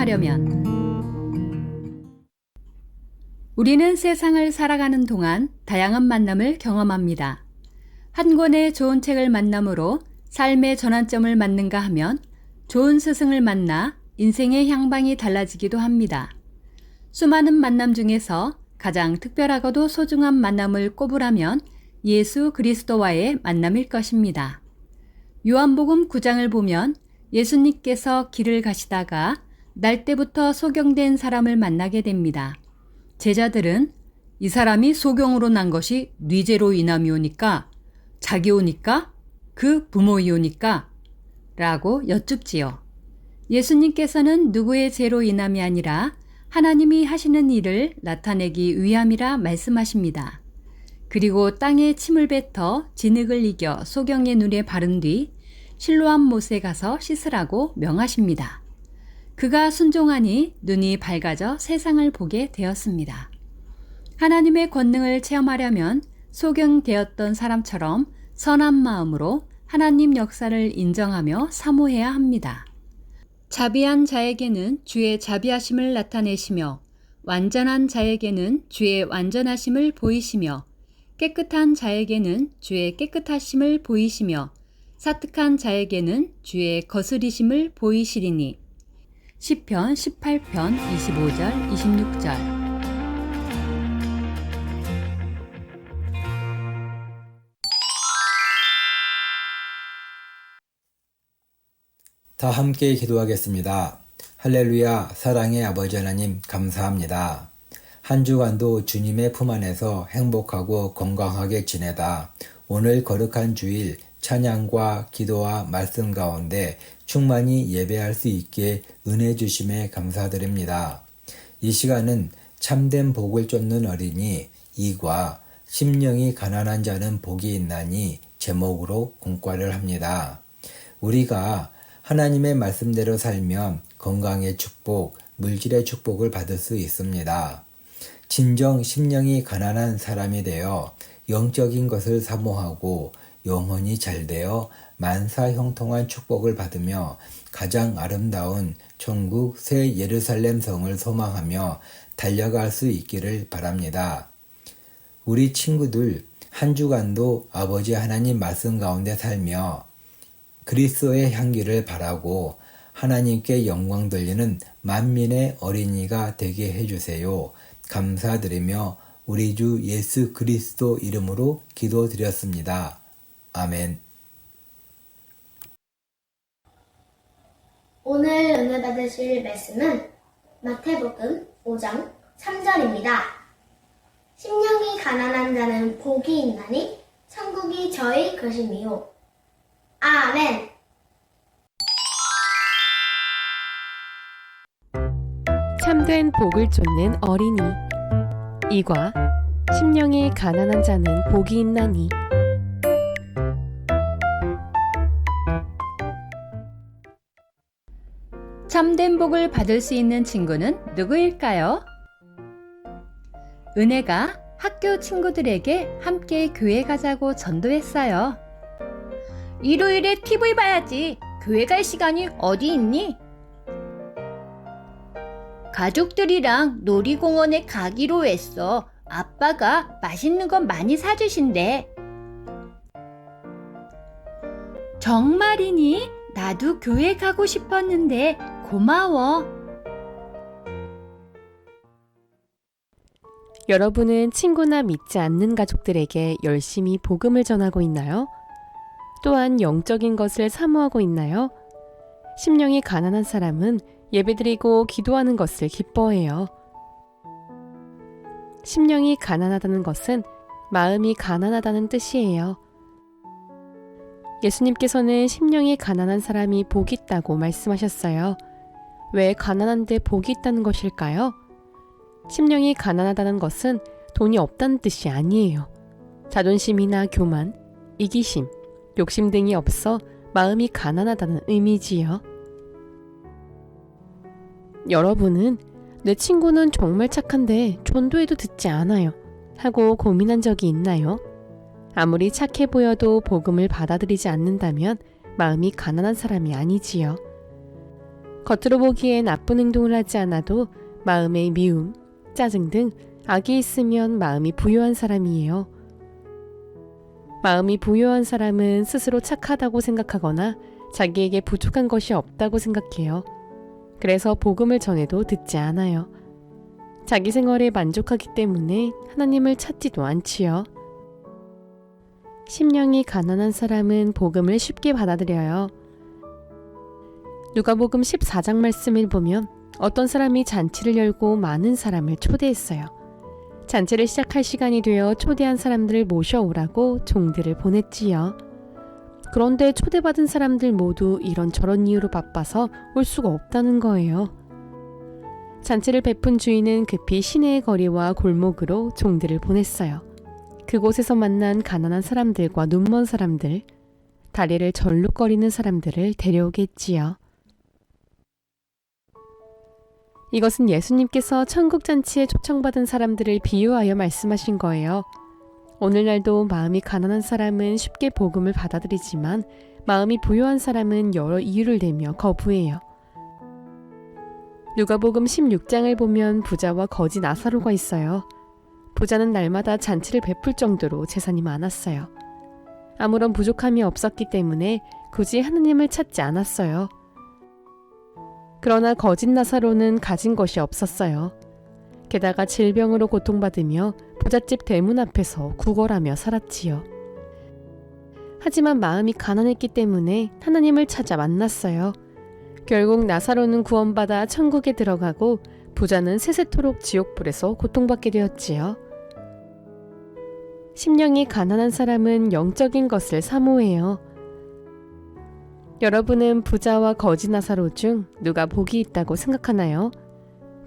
체험하려면 우리는 세상을 살아가는 동안 다양한 만남을 경험합니다. 한 권의 좋은 책을 만남으로 삶의 전환점을 맞는가 하면 좋은 스승을 만나 인생의 향방이 달라지기도 합니다. 수많은 만남 중에서 가장 특별하고도 소중한 만남을 꼽으라면 예수 그리스도와의 만남일 것입니다. 요한복음 9장을 보면 예수님께서 길을 가시다가 날 때부터 소경된 사람을 만나게 됩니다. 제자들은 이 사람이 소경으로 난 것이 뉘제로 인함이오니까 자기 오니까 그 부모이오니까 라고 여쭙지요. 예수님께서는 누구의 죄로 인함이 아니라 하나님이 하시는 일을 나타내기 위함이라 말씀하십니다. 그리고 땅에 침을 뱉어 진흙을 이겨 소경의 눈에 바른 뒤 실로암 못에 가서 씻으라고 명하십니다. 그가 순종하니 눈이 밝아져 세상을 보게 되었습니다. 하나님의 권능을 체험하려면 소경되었던 사람처럼 선한 마음으로 하나님 역사를 인정하며 사모해야 합니다. 자비한 자에게는 주의 자비하심을 나타내시며 완전한 자에게는 주의 완전하심을 보이시며 깨끗한 자에게는 주의 깨끗하심을 보이시며 사특한 자에게는 주의 거스리심을 보이시리니 시편 18편 25절 26절 다 함께 기도하겠습니다. 할렐루야, 사랑의 아버지 하나님, 감사합니다. 한 주간도 주님의 품 안에서 행복하고 건강하게 지내다 오늘 거룩한 주일 찬양과 기도와 말씀 가운데 충만히 예배할 수 있게 은혜 주심에 감사드립니다. 이 시간은 참된 복을 쫓는 어린이 이과 심령이 가난한 자는 복이 있나니 제목으로 공과를 합니다. 우리가 하나님의 말씀대로 살면 건강의 축복, 물질의 축복을 받을 수 있습니다. 진정 심령이 가난한 사람이 되어 영적인 것을 사모하고 영혼이 잘 되어 만사 형통한 축복을 받으며 가장 아름다운 천국 새 예루살렘 성을 소망하며 달려갈 수 있기를 바랍니다. 우리 친구들 한 주간도 아버지 하나님 말씀 가운데 살며 그리스도의 향기를 바라고 하나님께 영광 돌리는 만민의 어린이가 되게 해주세요. 감사드리며 우리 주 예수 그리스도 이름으로 기도드렸습니다. 아멘. 오늘 은혜 받으실 말씀은 마태복음 5장 3절입니다. 심령이 가난한 자는 복이 있나니 천국이 저희 것임이요. 아멘. 참된 복을 쫓는 어린이 이과 심령이 가난한 자는 복이 있나니 참된 복을 받을 수 있는 친구는 누구일까요? 은혜가 학교 친구들에게 함께 교회 가자고 전도했어요. 일요일에 TV 봐야지. 교회 갈 시간이 어디 있니? 가족들이랑 놀이공원에 가기로 했어. 아빠가 맛있는 건 많이 사주신대. 정말이니? 나도 교회 가고 싶었는데 고마워. 여러분은 친구나 믿지 않는 가족들에게 열심히 복음을 전하고 있나요? 또한 영적인 것을 사모하고 있나요? 심령이 가난한 사람은 예배드리고 기도하는 것을 기뻐해요. 심령이 가난하다는 것은 마음이 가난하다는 뜻이에요. 예수님께서는 심령이 가난한 사람이 복이 있다고 말씀하셨어요. 왜 가난한데 복이 있다는 것일까요? 심령이 가난하다는 것은 돈이 없다는 뜻이 아니에요. 자존심이나 교만, 이기심, 욕심 등이 없어 마음이 가난하다는 의미지요. 여러분은 내 친구는 정말 착한데 전도해도 듣지 않아요. 하고 고민한 적이 있나요? 아무리 착해 보여도 복음을 받아들이지 않는다면 마음이 가난한 사람이 아니지요. 겉으로 보기에 나쁜 행동을 하지 않아도 마음에 미움, 짜증 등 악이 있으면 마음이 부유한 사람이에요. 마음이 부유한 사람은 스스로 착하다고 생각하거나 자기에게 부족한 것이 없다고 생각해요. 그래서 복음을 전해도 듣지 않아요. 자기 생활에 만족하기 때문에 하나님을 찾지도 않지요. 심령이 가난한 사람은 복음을 쉽게 받아들여요. 누가복음 14장 말씀을 보면 어떤 사람이 잔치를 열고 많은 사람을 초대했어요. 잔치를 시작할 시간이 되어 초대한 사람들을 모셔오라고 종들을 보냈지요. 그런데 초대받은 사람들 모두 이런저런 이유로 바빠서 올 수가 없다는 거예요. 잔치를 베푼 주인은 급히 시내의 거리와 골목으로 종들을 보냈어요. 그곳에서 만난 가난한 사람들과 눈먼 사람들, 다리를 절룩거리는 사람들을 데려오겠지요. 이것은 예수님께서 천국 잔치에 초청받은 사람들을 비유하여 말씀하신 거예요. 오늘날도 마음이 가난한 사람은 쉽게 복음을 받아들이지만 마음이 부유한 사람은 여러 이유를 대며 거부해요. 누가복음 16장을 보면 부자와 거지 나사로가 있어요. 부자는 날마다 잔치를 베풀 정도로 재산이 많았어요. 아무런 부족함이 없었기 때문에 굳이 하느님을 찾지 않았어요. 그러나 거짓 나사로는 가진 것이 없었어요. 게다가 질병으로 고통받으며 부잣집 대문 앞에서 구걸하며 살았지요. 하지만 마음이 가난했기 때문에 하나님을 찾아 만났어요. 결국 나사로는 구원받아 천국에 들어가고 부자는 세세토록 지옥불에서 고통받게 되었지요. 심령이 가난한 사람은 영적인 것을 사모해요. 여러분은 부자와 거지 나사로 중 누가 복이 있다고 생각하나요?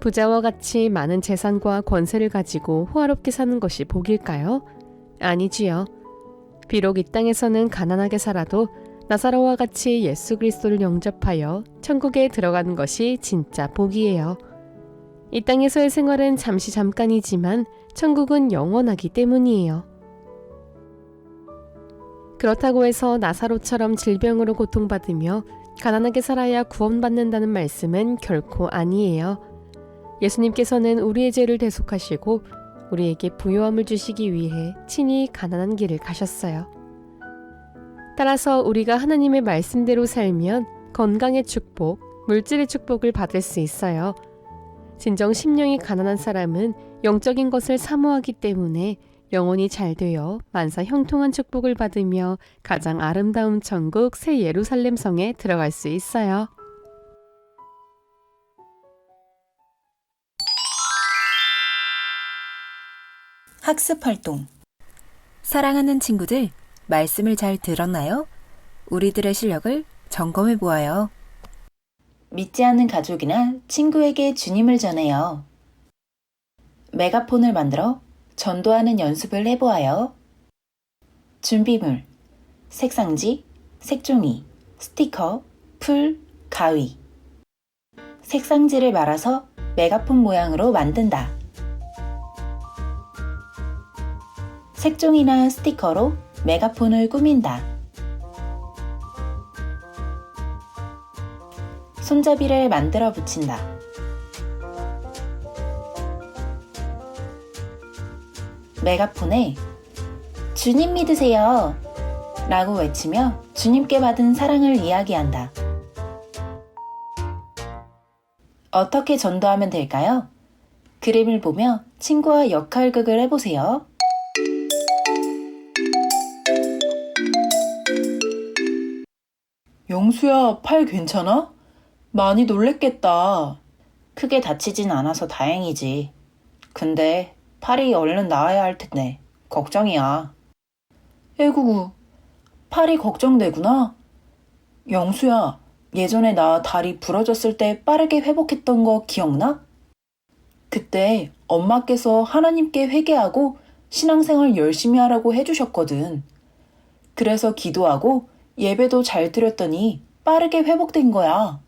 부자와 같이 많은 재산과 권세를 가지고 호화롭게 사는 것이 복일까요? 아니지요. 비록 이 땅에서는 가난하게 살아도 나사로와 같이 예수 그리스도를 영접하여 천국에 들어가는 것이 진짜 복이에요. 이 땅에서의 생활은 잠시 잠깐이지만 천국은 영원하기 때문이에요. 그렇다고 해서 나사로처럼 질병으로 고통받으며 가난하게 살아야 구원받는다는 말씀은 결코 아니에요. 예수님께서는 우리의 죄를 대속하시고 우리에게 부요함을 주시기 위해 친히 가난한 길을 가셨어요. 따라서 우리가 하나님의 말씀대로 살면 건강의 축복, 물질의 축복을 받을 수 있어요. 진정 심령이 가난한 사람은 영적인 것을 사모하기 때문에 영혼이 잘 되어 만사 형통한 축복을 받으며 가장 아름다운 천국 새 예루살렘 성에 들어갈 수 있어요. 학습 활동. 사랑하는 친구들, 말씀을 잘 들었나요? 우리들의 실력을 점검해 보아요. 믿지 않는 가족이나 친구에게 주님을 전해요. 메가폰을 만들어 전도하는 연습을 해보아요. 준비물, 색상지, 색종이, 스티커, 풀, 가위. 색상지를 말아서 메가폰 모양으로 만든다. 색종이나 스티커로 메가폰을 꾸민다. 손잡이를 만들어 붙인다. 메가폰에 주님 믿으세요 라고 외치며 주님께 받은 사랑을 이야기한다. 어떻게 전도하면 될까요? 그림을 보며 친구와 역할극을 해보세요. 영수야, 팔 괜찮아? 많이 놀랬겠다. 크게 다치진 않아서 다행이지. 근데 팔이 얼른 나아야 할 텐데 걱정이야. 에구구, 팔이 걱정되구나. 영수야, 예전에 나 다리 부러졌을 때 빠르게 회복했던 거 기억나? 그때 엄마께서 하나님께 회개하고 신앙생활 열심히 하라고 해주셨거든. 그래서 기도하고 예배도 잘 드렸더니 빠르게 회복된 거야.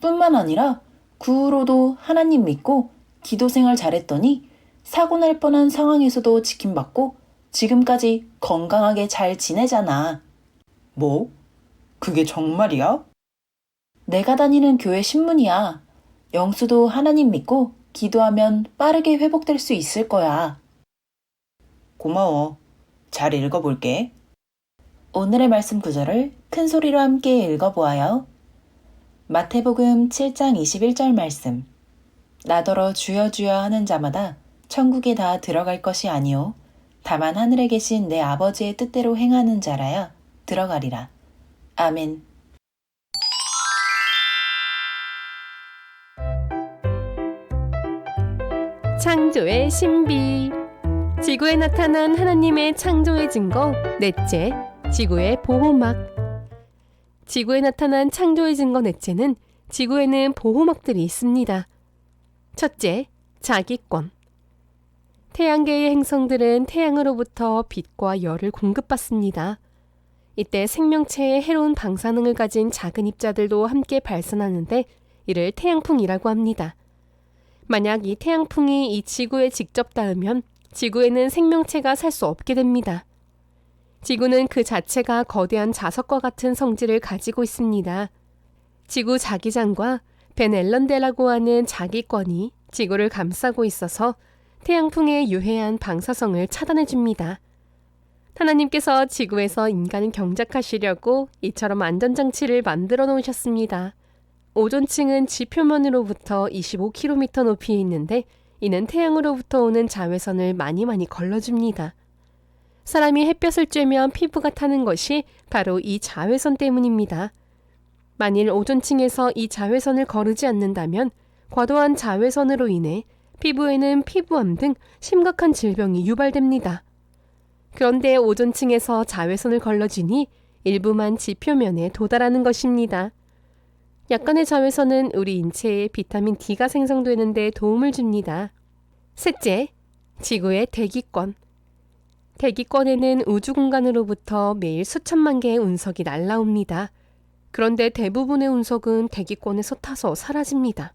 뿐만 아니라 그 후로도 하나님 믿고 기도 생활 잘했더니 사고 날 뻔한 상황에서도 지킴받고 지금까지 건강하게 잘 지내잖아. 뭐? 그게 정말이야? 내가 다니는 교회 신문이야. 영수도 하나님 믿고 기도하면 빠르게 회복될 수 있을 거야. 고마워. 잘 읽어볼게. 오늘의 말씀 구절을 큰 소리로 함께 읽어보아요. 마태복음 7장 21절 말씀. 나더러 주여 주여 하는 자마다 천국에 다 들어갈 것이 아니요 다만 하늘에 계신 내 아버지의 뜻대로 행하는 자라야 들어가리라. 아멘. 창조의 신비. 지구에 나타난 하나님의 창조의 증거 넷째, 지구의 보호막. 지구에 나타난 창조의 증거 넷째는 지구에는 보호막들이 있습니다. 첫째, 자기권. 태양계의 행성들은 태양으로부터 빛과 열을 공급받습니다. 이때 생명체에 해로운 방사능을 가진 작은 입자들도 함께 발산하는데 이를 태양풍이라고 합니다. 만약 이 태양풍이 이 지구에 직접 닿으면 지구에는 생명체가 살 수 없게 됩니다. 지구는 그 자체가 거대한 자석과 같은 성질을 가지고 있습니다. 지구 자기장과 벤 앨런데라고 하는 자기권이 지구를 감싸고 있어서 태양풍의 유해한 방사성을 차단해 줍니다. 하나님께서 지구에서 인간을 경작하시려고 이처럼 안전장치를 만들어 놓으셨습니다. 오존층은 지표면으로부터 25km 높이에 있는데 이는 태양으로부터 오는 자외선을 많이 많이 걸러줍니다. 사람이 햇볕을 쬐면 피부가 타는 것이 바로 이 자외선 때문입니다. 만일 오존층에서 이 자외선을 거르지 않는다면 과도한 자외선으로 인해 피부에는 피부암 등 심각한 질병이 유발됩니다. 그런데 오존층에서 자외선을 걸러주니 일부만 지표면에 도달하는 것입니다. 약간의 자외선은 우리 인체에 비타민 D가 생성되는 데 도움을 줍니다. 셋째, 지구의 대기권. 대기권에는 우주 공간으로부터 매일 수천만 개의 운석이 날라옵니다. 그런데 대부분의 운석은 대기권에서 타서 사라집니다.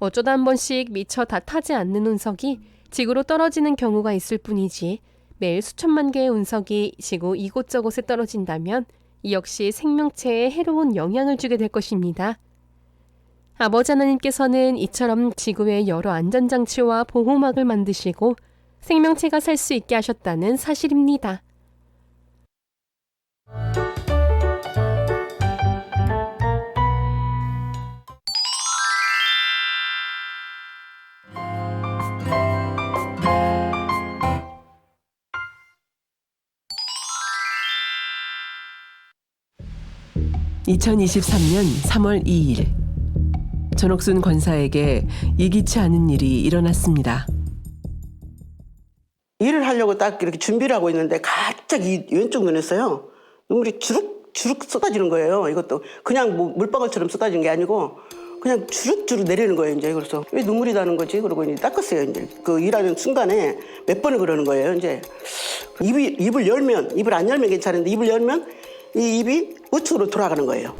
어쩌다 한 번씩 미처 다 타지 않는 운석이 지구로 떨어지는 경우가 있을 뿐이지 매일 수천만 개의 운석이 지구 이곳저곳에 떨어진다면 이 역시 생명체에 해로운 영향을 주게 될 것입니다. 아버지 하나님께서는 이처럼 지구에 여러 안전장치와 보호막을 만드시고 생명체가 살 수 있게 하셨다는 사실입니다. (2023년 3월 2일) 전옥순 권사에게 예기치 않은 일이 일어났습니다. 일을 하려고 딱 이렇게 준비를 하고 있는데 갑자기 왼쪽 눈에서요 눈물이 주룩 주룩 쏟아지는 거예요. 이것도 그냥 뭐 물방울처럼 쏟아지는 게 아니고 그냥 주룩주룩 내리는 거예요. 이제 그래서 왜 눈물이 나는 거지? 그러고 이제 닦았어요. 이제 그 일하는 순간에 몇 번을 그러는 거예요. 이제 입이 입을 열면 입을 안 열면 괜찮은데 입을 열면 이 입이 우측으로 돌아가는 거예요.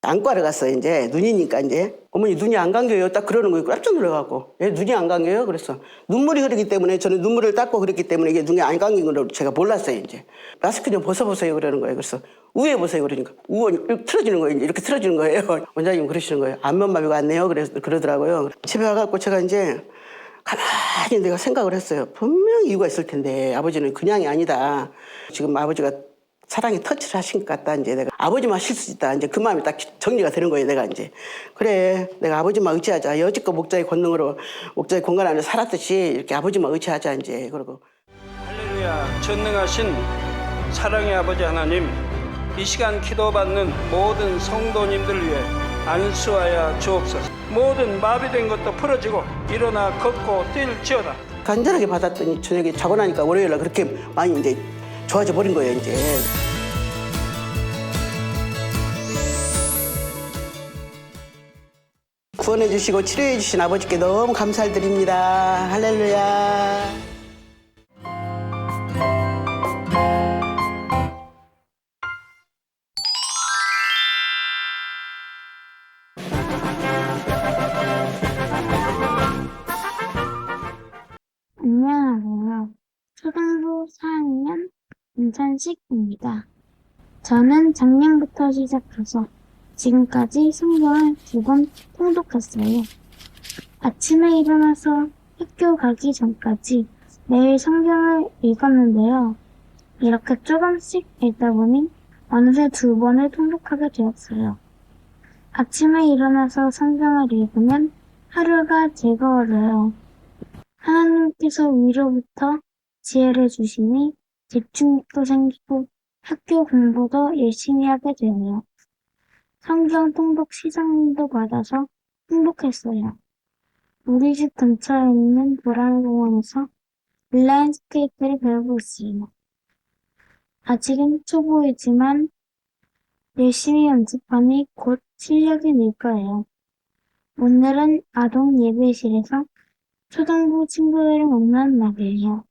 안과를 갔어요, 이제. 눈이니까, 이제. 어머니, 눈이 안 감겨요. 딱 그러는 거예요. 깜짝 놀라갖고. 예, 눈이 안 감겨요? 그래서. 눈물이 흐르기 때문에, 저는 눈물을 닦고 그랬기 때문에 이게 눈이 안 감긴 걸 제가 몰랐어요, 이제. 마스크 좀 벗어보세요. 그러는 거예요. 그래서. 우에 보세요. 그러니까. 우원, 틀어지는 거예요. 이렇게 틀어지는 거예요. 원장님 그러시는 거예요. 안면마비가 왔네요. 그래서 그러더라고요. 집에 와갖고 제가 이제 가만히 내가 생각을 했어요. 분명히 이유가 있을 텐데 아버지는 그냥이 아니다. 지금 아버지가 사랑이 터치를 하신 것 같다. 이제 내가 아버지만 실수 있다. 이제 그 마음이 딱 정리가 되는 거예요. 내가 이제 그래 내가 아버지만 의지하자. 여지껏 목자의 권능으로 목자의 공간 안에 살았듯이 이렇게 아버지만 의지하자. 이제 그러고 할렐루야 전능하신 사랑의 아버지 하나님 이 시간 기도받는 모든 성도님들을 위해 안수하여 주옵소서 모든 마비된 것도 풀어지고 일어나 걷고 뛸지어다 간절하게 받았더니 저녁에 자고 나니까 월요일 날 그렇게 많이 이제 좋아져 버린 거예요. 이제 구원해 주시고 치료해 주신 아버지께 너무 감사드립니다. 할렐루야. 초등부 4학년 김찬식입니다. 저는 작년부터 시작해서 지금까지 성경을 두 번 통독했어요. 아침에 일어나서 학교 가기 전까지 매일 성경을 읽었는데요. 이렇게 조금씩 읽다 보니 어느새 두 번을 통독하게 되었어요. 아침에 일어나서 성경을 읽으면 하루가 즐거워져요. 하나님께서 위로부터 지혜를 주시니 집중력도 생기고 학교 공부도 열심히 하게 되네요. 성경 통독 시장도 받아서 행복했어요. 우리 집 근처에 있는 보라공원에서 인라인 스케이트를 배우고 있어요. 아직은 초보이지만 열심히 연습하니 곧 실력이 늘 거예요. 오늘은 아동 예배실에서 초등부 친구들을 만난 날이에요.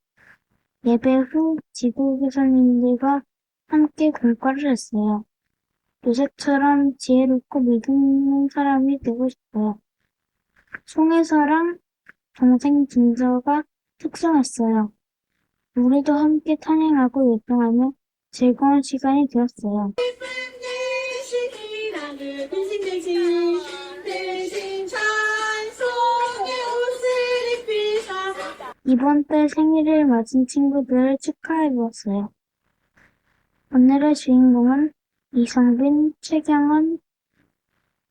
예배 후 지도교사님들과 함께 공과를 했어요. 요셉처럼 지혜롭고 믿음 있는 사람이 되고 싶어요. 송혜서랑 동생 진서가 특성했어요. 우리도 함께 찬양하고 요청하며 즐거운 시간이 되었어요. 이번 달 생일을 맞은 친구들을 축하해 주었어요. 오늘의 주인공은 이성빈, 최경원,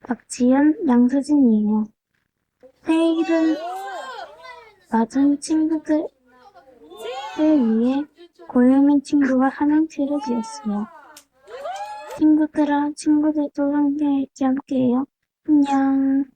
박지연, 양수진이에요. 생일을 맞은 친구들을 위해 고유민 친구가 삼행시를 지었어요. 친구들아, 친구들도 함께 함께해요. 안녕.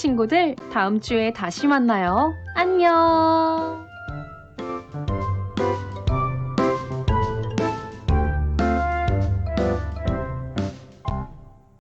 친구들, 다음 주에 다시 만나요. 안녕!